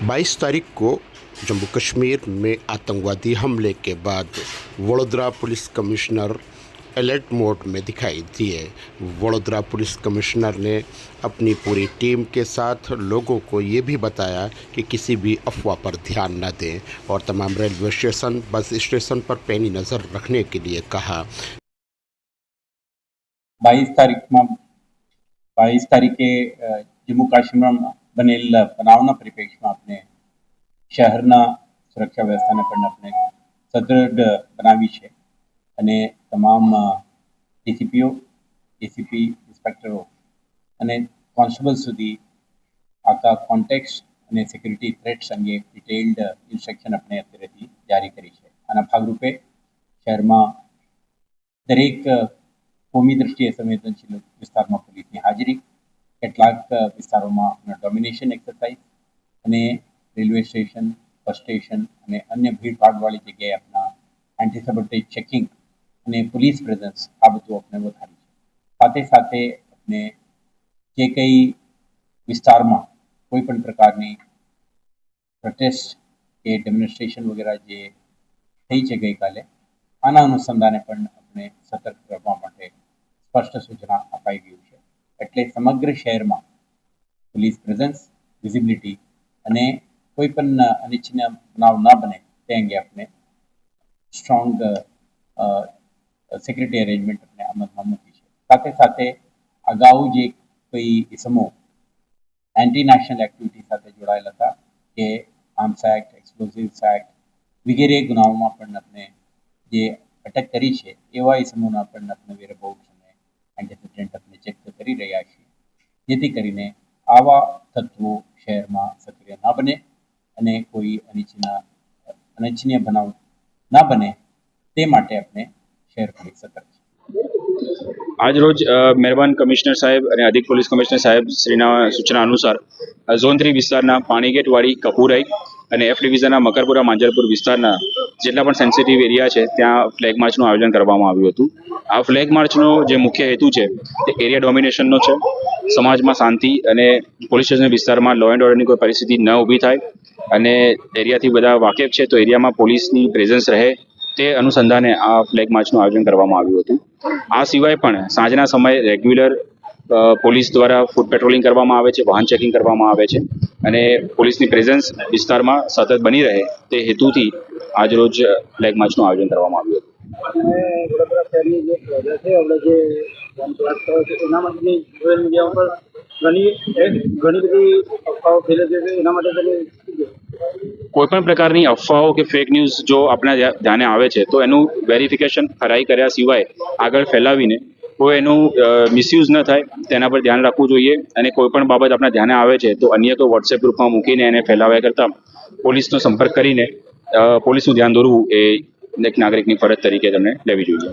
22 तारीख को जम्मू कश्मीर में आतंकवादी हमले के बाद Vadodara police commissioner alert mode में दिखाई दिए। वडोदरा पुलिस कमिश्नर ने अपनी पूरी टीम के साथ लोगों को ये भी बताया कि किसी भी अफवाह पर ध्यान न दें और तमाम रेलवे स्टेशन, बस स्टेशन पर पैनी नज़र रखने के लिए कहा। बाईस तारीख में बाईस तारीख के जम्मू काश्मीर બનેલ બનાવના પરિપ્રેક્ષમાં આપણે શહેરના સુરક્ષા વ્યવસ્થાને પણ આપણે સદૃઢ બનાવી છે. અને તમામ ડીસીપીઓ એસીપી ઇન્સ્પેક્ટરો અને કોન્સ્ટેબલ સુધી આખા કોન્ટેક્સ અને સિક્યુરિટી થ્રેટ્સ અંગે ડિટેલ્ડ ઇન્સ્ટ્રક્શન આપણે અત્યારેથી જારી કરી છે. આના ભાગરૂપે શહેરમાં દરેક કોમી દ્રષ્ટિએ સંવેદનશીલ વિસ્તારમાં પોલીસની હાજરી કેટલાક વિસ્તારોમાં ડોમિનેશન એક્સરસાઇઝ અને રેલવે સ્ટેશન બસ સ્ટેશન અને અન્ય ભીડભાડવાળી જગ્યાએ આપણા એન્ટી સબર્ટેજ ચેકિંગ અને પોલીસ પ્રેઝન્સ આ બધું આપણે વધારી છે. સાથે સાથે આપણે જે કંઈ વિસ્તારમાં કોઈ પણ પ્રકારની પ્રોટેસ્ટ કે ડેમોન્સ્ટ્રેશન વગેરે જે થઈ છે ગઈકાલે, આના અનુસંધાને પણ આપણે સતર્ક રહેવા માટે સ્પષ્ટ સૂચના અપાઈ ગયું છે એટલે સમગ્ર શહેરમાં પોલીસ પ્રેઝન્સ વિઝિબિલિટી અને કોઈ પણ અનિચ્છનીય બનાવ ન બને તે અંગે આપણે સ્ટ્રોંગ સિક્યુરિટી અરેન્જમેન્ટ આપણે અમલમાં મૂકી છે. સાથે સાથે અગાઉ જે કોઈ ઇસમો એન્ટી નેશનલ એક્ટિવિટી સાથે જોડાયેલા હતા કે આર્મ્સ એક્ટ એક્સપ્લોઝિવ્સ એક્ટ વગેરે ગુનાઓમાં પણ આપણે જે અટક કરી છે એવા ઇસમોના પણ આપણે વેરબાઉટ્સ અને એન્ટિસિડન્ટ આપણે ચેક કરી રહ્યા છીએ. જેથી કરીને આવા તત્વો શહેરમાં સક્રિય ના બને અને કોઈ અનિચ્છનીય અનિચ્છનીય બનાવ ના બને તે માટે આપણે શહેર પોલીસ સતર્ક છે. આજરોજ મહેરબાન કમિશનર સાહેબ અને અધિક પોલીસ કમિશનર સાહેબ શ્રીના સૂચના અનુસાર ઝોન થ્રી વિસ્તારના પાણીગેટવાડી કપુરાઈ અને એફ ડિવિઝનના મકરપુરા માંજરપુર વિસ્તારના જેટલા પણ સેન્સિટિવ એરિયા છે, ત્યાં ફ્લેગ માર્ચનું આયોજન કરવામાં આવ્યું હતું. આ ફ્લેગ માર્ચનો જે મુખ્ય હેતુ છે, તે એરિયા ડોમિનેશનનો છે. સમાજમાં શાંતિ અને પોલીસ સ્ટેશન વિસ્તારમાં લો એન્ડ ઓર્ડરની કોઈ પરિસ્થિતિ ન ઊભી થાય અને એરિયાથી બધા વાકેફ છે, તો એરિયામાં પોલીસની પ્રેઝન્સ રહે તે અનુસંધાને આ ફ્લેગ માર્ચનું આયોજન કરવામાં આવ્યું હતું. આ સિવાય પણ સાંજના સમયે રેગ્યુલર પોલીસ દ્વારા ફૂટ પેટ્રોલિંગ કરવામાં આવે છે વાહન ચેકિંગ કરવામાં આવે છે અને પોલીસની પ્રેઝન્સ વિસ્તારમાં સતત બની રહે તે હેતુથી આજરોજ ફ્લેગ માર્ચનું આયોજન કરવામાં આવ્યું હતું. શહેરની જે પ્રજા છે આપણે જે વનપ્લાસ થયો છે એના માટેની સોશિયલ મીડિયા ઉપર ઘણી ઘણી બધી અફવાઓ ફેલે છે એના માટે તમે શું કોઈ પણ પ્રકારની અફવાઓ કે ફેક ન્યૂઝ જો આપણા ધ્યાને આવે છે તો એનું વેરિફિકેશન ખરાઈ કર્યા સિવાય આગળ ફેલાવીને કોઈ એનું મિસયુઝ ન થાય, તેના પર ધ્યાન રાખવું જોઈએ. અને કોઈ પણ બાબત આપણા ધ્યાને આવે છે, તો અન્ય કોઈ વોટ્સએપ ગ્રુપમાં મૂકીને એને ફેલાવ્યા કરતાં પોલીસનો સંપર્ક કરીને પોલીસનું ધ્યાન દોરવું એ એક નાગરિકની ફરજ તરીકે તમને લેવી જોઈએ.